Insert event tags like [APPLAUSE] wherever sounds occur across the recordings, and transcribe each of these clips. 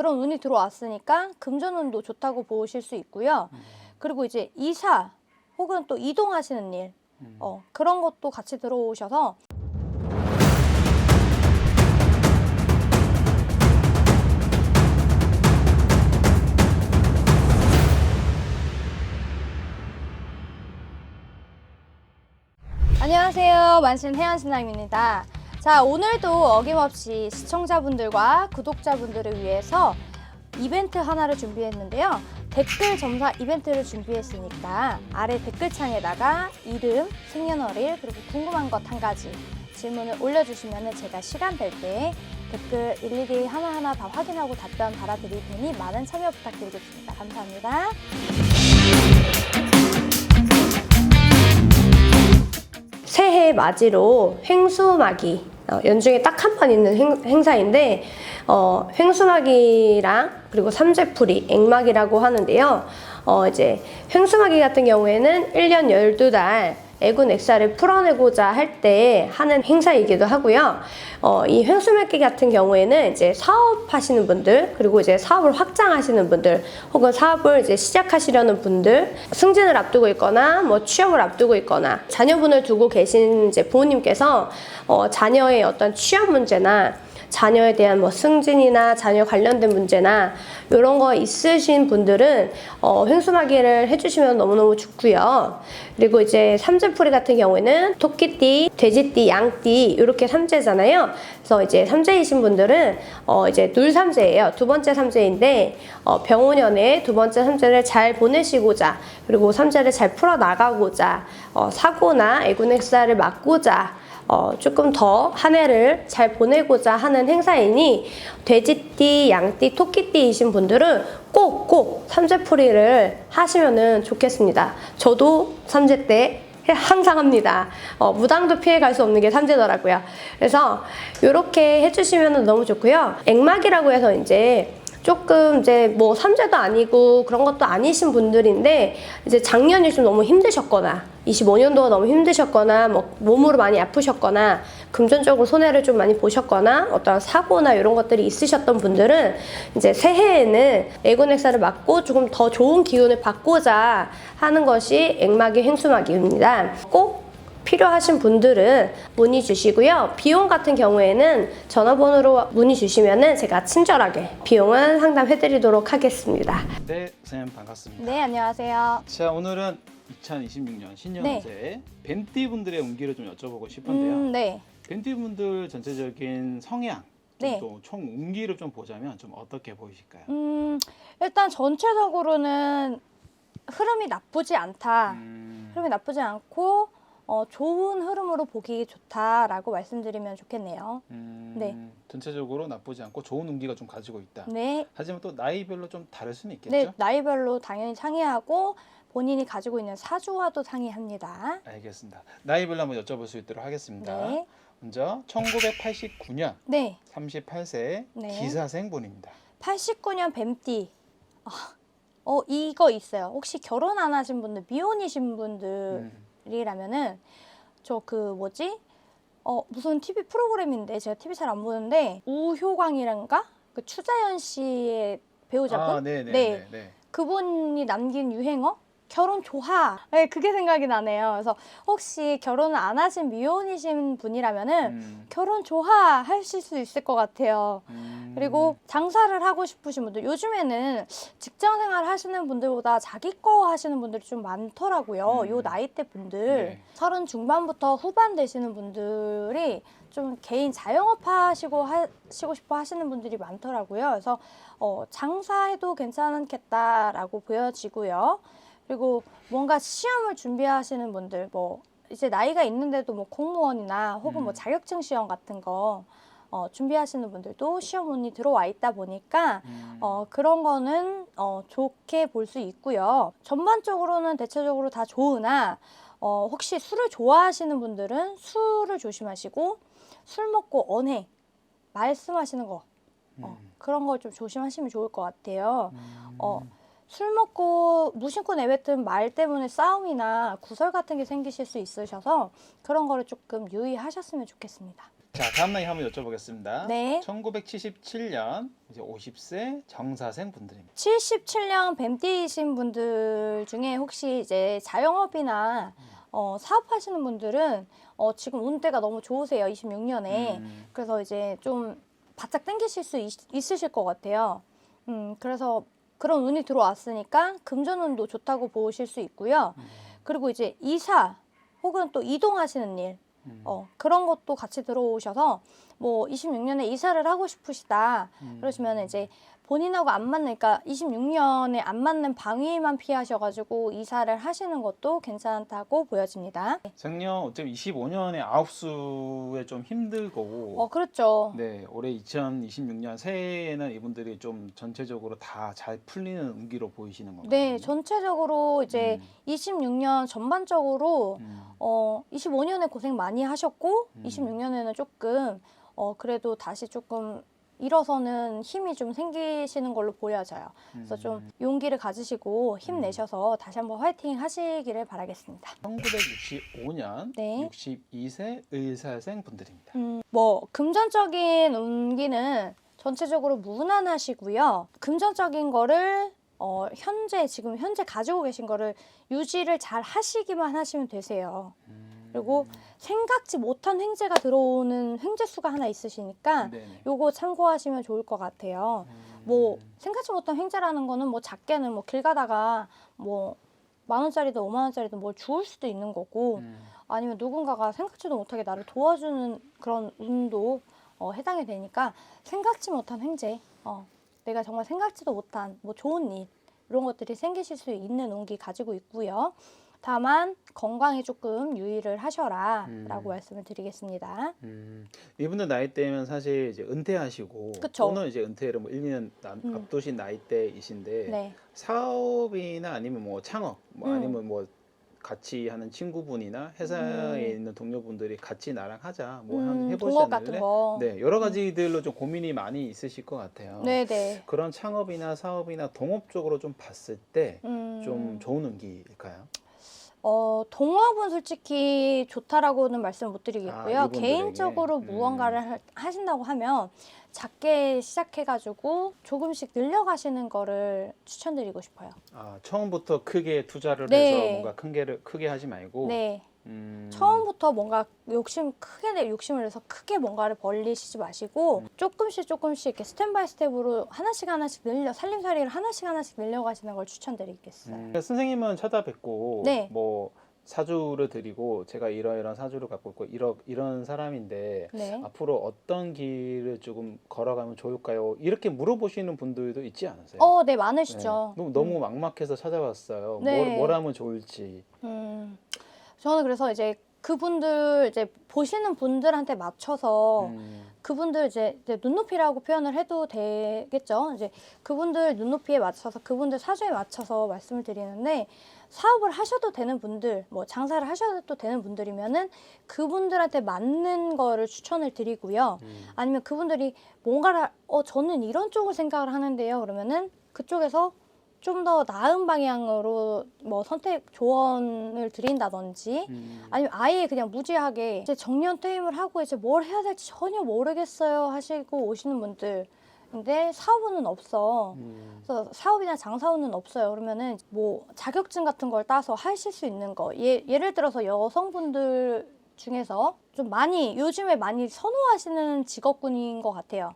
그런 운이 들어왔으니까 금전운도 좋다고 보실 수 있고요. 그리고 이제 이사 혹은 또 이동하시는 일, 어, 그런 것도 같이 들어오셔서 안녕하세요. 만신 해안신랑입니다. 자, 오늘도 어김없이 시청자분들과 구독자분들을 위해서 이벤트 하나를 준비했는데요. 댓글 점사 이벤트를 준비했으니까 아래 댓글창에다가 이름, 생년월일, 그리고 궁금한 것 한 가지 질문을 올려주시면 제가 시간 될 때 댓글 일일이 하나하나 다 확인하고 답변 달아드릴 테니 많은 참여 부탁드리겠습니다. 감사합니다. 새해 맞이로 횡수마기 어, 연중에 딱 한 번 있는 행, 행사인데 어, 횡수마기랑 그리고 삼재풀이 액막이라고 하는데요. 어, 이제 횡수마기 같은 경우에는 1년 12달 애군 액사를 풀어내고자 할 때 하는 행사이기도 하고요. 어, 이 횡수마기 같은 경우에는 이제 사업하시는 분들 그리고 이제 사업을 확장하시는 분들 혹은 사업을 이제 시작하시려는 분들 승진을 앞두고 있거나 뭐 취업을 앞두고 있거나 자녀분을 두고 계신 이제 부모님께서 어, 자녀의 어떤 취업 문제나 자녀에 대한 뭐 승진이나 자녀 관련된 문제나 이런 거 있으신 분들은 어, 횡수마기를 해주시면 너무너무 좋고요. 그리고 이제 삼재풀이 같은 경우에는 토끼띠, 돼지띠, 양띠 이렇게 삼재잖아요. 그래서 이제 삼재이신 분들은 어, 이제 눌삼재예요. 두 번째 삼재인데 어, 병원연에 두 번째 삼재를 잘 보내시고자 그리고 삼재를 잘 풀어 나가고자 어, 사고나 애군액사를 막고자 어, 조금 더 한 해를 잘 보내고자 하는 행사이니 돼지띠, 양띠, 토끼띠이신 분들은 꼭꼭 삼재풀이를 하시면은 좋겠습니다. 저도 삼재 때 해- 항상 합니다. 어, 무당도 피해 갈 수 없는 게 삼재더라고요. 그래서 이렇게 해주시면 너무 좋고요. 액막이라고 해서 이제 조금 이제 뭐 삼재도 아니고 그런 것도 아니신 분들인데 이제 작년이 좀 너무 힘드셨거나 25년도가 너무 힘드셨거나 뭐 몸으로 많이 아프셨거나 금전적으로 손해를 좀 많이 보셨거나 어떤 사고나 이런 것들이 있으셨던 분들은 이제 새해에는 애곤액사를 맞고 조금 더 좋은 기운을 받고자 하는 것이 액막이 횡수막이입니다. 꼭 필요하신 분들은 문의 주시고요. 비용 같은 경우에는 전화번호로 문의 주시면은 제가 친절하게 비용은 상담해 드리도록 하겠습니다. 네, 선생님 반갑습니다. 네, 안녕하세요. 자, 오늘은 2026년 신년새 벤띠 분들의 운기를 좀 여쭤보고 싶은데요. 음, 네. 벤띠 분들 전체적인 성향, 네. 또 총 운기를 좀 보자면 좀 어떻게 보이실까요? 음, 일단 전체적으로는 흐름이 나쁘지 않다. 음, 흐름이 나쁘지 않고 어, 좋은 흐름으로 보기 좋다라고 말씀드리면 좋겠네요. 음, 네. 전체적으로 나쁘지 않고 좋은 운기가 좀 가지고 있다. 네. 하지만 또 나이별로 좀 다를 수는 있겠죠? 네, 나이별로 당연히 상이하고 본인이 가지고 있는 사주와도 상이합니다. 알겠습니다. 나이별로 한번 여쭤볼 수 있도록 하겠습니다. 네. 먼저 1989년 네. 38세 네. 기사생 분입니다. 89년 뱀띠. 아, 어, 이거 있어요. 혹시 결혼 안 하신 분들, 미혼이신 분들 음, 이라면은 저 그 뭐지 어 무슨 TV 프로그램인데 제가 TV 잘 안 보는데 우효광이란가 그 추자연 씨의 배우자분 아, 네, 네, 네. 네, 네. 그분이 남긴 유행어 결혼 좋아 네 그게 생각이 나네요 그래서 혹시 결혼을 안 하신 미혼이신 분이라면은 음, 결혼 좋아 하실 수 있을 것 같아요 음, 그리고 장사를 하고 싶으신 분들 요즘에는 직장 생활 하시는 분들보다 자기 거 하시는 분들이 좀 많더라고요. 음. 요 나이대 분들 네. 서른 중반부터 후반 되시는 분들이 좀 개인 자영업 하시고 하시고 싶어 하시는 분들이 많더라고요. 그래서 어, 장사해도 괜찮겠다라고 보여지고요. 그리고 뭔가 시험을 준비하시는 분들 뭐 이제 나이가 있는데도 뭐 공무원이나 혹은 뭐 음. 자격증 시험 같은 거 어, 준비하시는 분들도 시험 운이 들어와 있다 보니까 음, 어, 그런 거는 어, 좋게 볼 수 있고요. 전반적으로는 대체적으로 다 좋으나 어, 혹시 술을 좋아하시는 분들은 술을 조심하시고 술 먹고 언행 말씀하시는 거 어, 음, 그런 거좀 조심하시면 좋을 것 같아요. 음, 어, 술 먹고 무심코 내뱉은 말 때문에 싸움이나 구설 같은 게 생기실 수 있으셔서 그런 거를 조금 유의하셨으면 좋겠습니다. 자, 다음 나이 한번 여쭤보겠습니다. 네. 1977년 이제 50세 정사생 분들입니다. 77년 뱀띠이신 분들 중에 혹시 이제 자영업이나 어, 사업하시는 분들은 어, 지금 운대가 너무 좋으세요. 26년에. 음, 그래서 이제 좀 바짝 당기실 수 있, 있으실 것 같아요. 음, 그래서 그런 운이 들어왔으니까 금전운도 좋다고 보실 수 있고요. 그리고 이제 이사 혹은 또 이동하시는 일, 음, 어, 그런 것도 같이 들어오셔서 뭐 26년에 이사를 하고 싶으시다. 음. 그러시면 이제 본인하고 안 맞는, 그러니까 26년에 안 맞는 방위만 피하셔가지고 이사를 하시는 것도 괜찮다고 보여집니다. 작년 어쩌면 25년에 아홉수에 좀 힘들고 어, 그렇죠. 네, 올해 2026년 새해에는 이분들이 좀 전체적으로 다 잘 풀리는 운기로 보이시는 건가요? 네, 전체적으로 이제 음, 26년 전반적으로 음, 어 25년에 고생 많이 하셨고 음. 26년에는 조금 어 그래도 다시 조금 일어서는 힘이 좀 생기시는 걸로 보여져요. 그래서 좀 음. 용기를 가지시고 힘내셔서 다시 한번 화이팅 하시기를 바라겠습니다. 1965년 네. 62세 의사생 분들입니다. 음, 뭐 금전적인 운기는 전체적으로 무난하시고요. 금전적인 거를 어, 현재 지금 현재 가지고 계신 거를 유지를 잘 하시기만 하시면 되세요. 음, 그리고 생각지 못한 횡재가 들어오는 횡재 수가 하나 있으시니까 네네. 요거 참고하시면 좋을 것 같아요. 음, 뭐 생각지 못한 횡재라는 거는 뭐 작게는 뭐 길 가다가 뭐 만 원짜리든 오만 원짜리든 뭘 주울 수도 있는 거고 음, 아니면 누군가가 생각지도 못하게 나를 도와주는 그런 운도 어, 해당이 되니까 생각지 못한 횡재, 어, 내가 정말 생각지도 못한 뭐 좋은 일 이런 것들이 생기실 수 있는 운기 가지고 있고요. 다만 건강에 조금 유의를 하셔라라고 음. 말씀을 드리겠습니다. 음, 이분들 나이대면 사실 이제 은퇴하시고 그쵸. 또는 이제 은퇴를 뭐 1, 2년 남, 음. 앞두신 나이대이신데 네, 사업이나 아니면 뭐 창업 뭐 음. 아니면 뭐 같이 하는 친구분이나 회사에 음. 있는 동료분들이 같이 나랑 하자 뭐 음, 해보지 같은 않을래? 거. 네 여러 가지들로 좀 고민이 많이 있으실 것 같아요. 네, 네. 그런 창업이나 사업이나 동업 쪽으로 좀 봤을 때 음, 좀 좋은 운기일까요? 어, 동업은 솔직히 좋다라고는 말씀을 못 아, 드리겠고요. 이분들에게? 개인적으로 음. 무언가를 하- 하신다고 하면 작게 시작해가지고 조금씩 늘려가시는 거를 추천드리고 싶어요. 아 처음부터 크게 투자를 네. 해서 뭔가 큰 게를 크게 하지 말고 네. 음, 처음부터 뭔가 욕심 크게 내 욕심을 내서 크게 뭔가를 벌리시지 마시고 조금씩 조금씩 이렇게 스텝 바이 스텝으로 하나씩 하나씩 늘려 살림살이를 하나씩 하나씩 늘려가시는 걸 추천드리겠어요. 음, 선생님은 찾아뵙고 네. 뭐 사주를 드리고 제가 이러이런 사주를 갖고 있고 이러, 이런 사람인데 네. 앞으로 어떤 길을 조금 걸어가면 좋을까요? 이렇게 물어보시는 분들도 있지 않으세요? 어, 네 네. 많으시죠. 너무, 너무 막막해서 찾아왔어요. 네. 뭘, 뭘 하면 좋을지. 음, 저는 그래서 이제 그분들 이제 보시는 분들한테 맞춰서 음, 그분들 이제, 이제 눈높이라고 표현을 해도 되겠죠. 이제 그분들 눈높이에 맞춰서 그분들 사주에 맞춰서 말씀을 드리는데 사업을 하셔도 되는 분들, 뭐 장사를 하셔도 되는 분들이면은 그분들한테 맞는 거를 추천을 드리고요. 음. 아니면 그분들이 뭔가를 어 저는 이런 쪽을 생각을 하는데요. 그러면은 그쪽에서 좀 더 나은 방향으로 뭐 선택 조언을 드린다든지 음. 아니면 아예 그냥 무지하게 이제 정년 퇴임을 하고 이제 뭘 해야 될지 전혀 모르겠어요 하시고 오시는 분들 근데 사업은 없어 음. 그래서 사업이나 장사운은 없어요. 그러면은 뭐 자격증 같은 걸 따서 하실 수 있는 거. 예, 예를 들어서 여성분들 중에서 좀 많이 요즘에 많이 선호하시는 직업군인 것 같아요.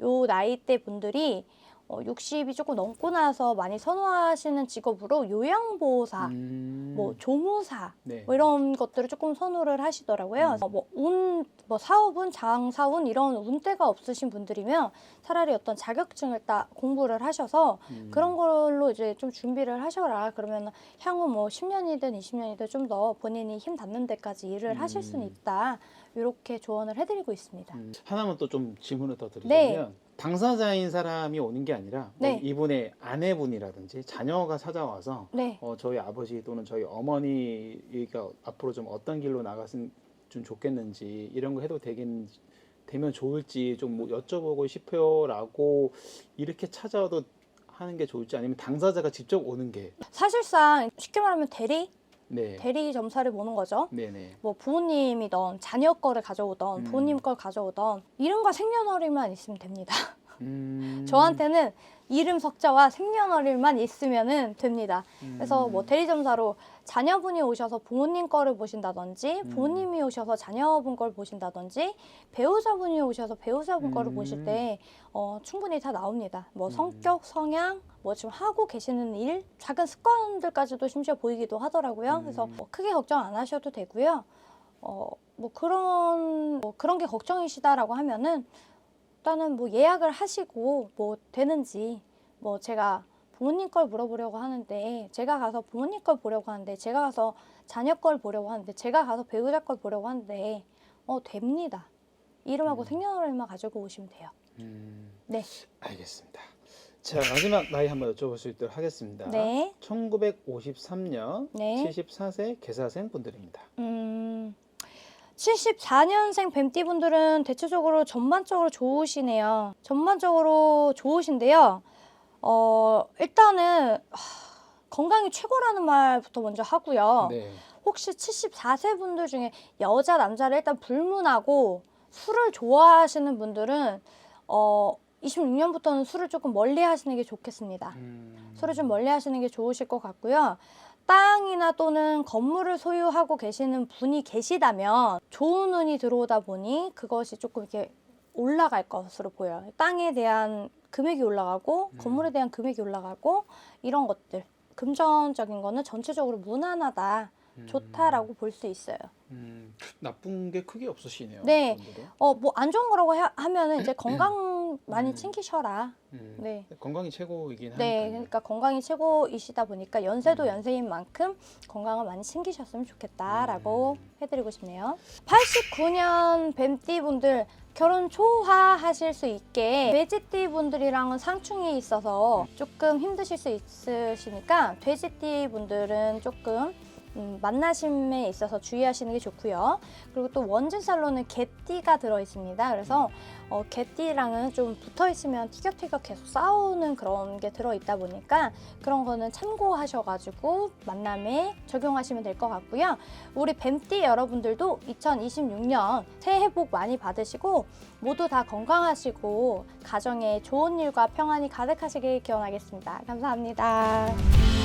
요 나이대 분들이 어, 60이 조금 넘고 나서 많이 선호하시는 직업으로 요양보호사, 음. 뭐 조무사 네. 뭐 이런 것들을 조금 선호를 하시더라고요. 어, 뭐 운, 뭐 사업은 장사운 이런 운대가 없으신 분들이면 차라리 어떤 자격증을 따 공부를 하셔서 음. 그런 걸로 이제 좀 준비를 하셔라. 그러면 향후 뭐 10년이든 20년이든 좀 더 본인이 힘 닿는 데까지 일을 하실 수는 음. 있다. 이렇게 조언을 해드리고 있습니다. 음, 하나만 또 좀 질문을 더 드리자면 네. 당사자인 사람이 오는 게 아니라 뭐 네. 이분의 아내분이라든지 자녀가 찾아와서 네. 어, 저희 아버지 또는 저희 어머니가 앞으로 좀 어떤 길로 나갔으면 좀 좋겠는지 이런 거 해도 되긴 되면 좋을지 좀 뭐 여쭤보고 싶어요라고 이렇게 찾아와도 하는 게 좋을지 아니면 당사자가 직접 오는 게 사실상 쉽게 말하면 대리 네. 대리 점사를 보는 거죠. 네네. 뭐 부모님이던 자녀 거를 가져오던 음. 부모님 걸 가져오던 이름과 생년월일만 있으면 됩니다. 음. [LAUGHS] 저한테는 이름 석자와 생년월일만 있으면은 됩니다. 그래서 음. 뭐 대리 점사로 자녀분이 오셔서 부모님 거를 보신다든지 음. 부모님이 오셔서 자녀분 걸 보신다든지 배우자분이 오셔서 배우자분 거를 음. 보실 때 어, 충분히 다 나옵니다. 뭐 음. 성격, 성향, 뭐 지금 하고 계시는 일, 작은 습관들까지도 심지어 보이기도 하더라고요. 그래서 음. 뭐 크게 걱정 안 하셔도 되고요. 어, 뭐 그런 뭐 그런 게 걱정이시다라고 하면은 일단은 뭐 예약을 하시고 뭐 되는지 뭐 제가 부모님 걸 물어보려고 하는데 제가 가서 부모님 걸 보려고 하는데 제가 가서 자녀 걸 보려고 하는데 제가 가서 배우자 걸 보려고 하는데 어 됩니다. 이름하고 음. 생년월일만 가지고 오시면 돼요. 음. 네. 알겠습니다. 자 마지막 나이 한번 여쭤볼 수 있도록 하겠습니다. 네. 1953년 네. 74세 개사생 분들입니다. 음. 74년생 뱀띠 분들은 대체적으로 전반적으로 좋으시네요. 전반적으로 좋으신데요. 어, 일단은 하, 건강이 최고라는 말부터 먼저 하고요. 네. 혹시 74세 분들 중에 여자 남자를 일단 불문하고 술을 좋아하시는 분들은 어 26년부터는 술을 조금 멀리 하시는 게 좋겠습니다. 음. 술을 좀 멀리 하시는 게 좋으실 것 같고요. 땅이나 또는 건물을 소유하고 계시는 분이 계시다면 좋은 운이 들어오다 보니 그것이 조금 이렇게 올라갈 것으로 보여요. 땅에 대한 금액이 올라가고 음. 건물에 대한 금액이 올라가고 이런 것들 금전적인 거는 전체적으로 무난하다. 음. 좋다라고 볼 수 있어요. 음, 나쁜 게 크게 없으시네요. 네. 분들은. 어, 뭐 안 좋은 거라고 하, 하면은 이제 건강 많이 음. 챙기셔라. 음. 네. 건강이 최고이긴 네, 하니까요. 그러니까 건강이 최고이시다 보니까 연세도 음. 연세인 만큼 건강을 많이 챙기셨으면 좋겠다라고 음. 해드리고 싶네요. 89년 뱀띠 분들 결혼 초하하실 수 있게 돼지띠 분들이랑은 상충이 있어서 조금 힘드실 수 있으시니까 돼지띠 분들은 조금 음, 만나심에 있어서 주의하시는 게 좋고요. 그리고 또 원진 살로는 개띠가 들어 있습니다. 그래서 어, 개띠랑은 좀 붙어 있으면 티격태격 계속 싸우는 그런 게 들어 있다 보니까 그런 거는 참고하셔가지고 만남에 적용하시면 될 것 같고요. 우리 뱀띠 여러분들도 2026년 새해 복 많이 받으시고 모두 다 건강하시고 가정에 좋은 일과 평안이 가득하시길 기원하겠습니다. 감사합니다.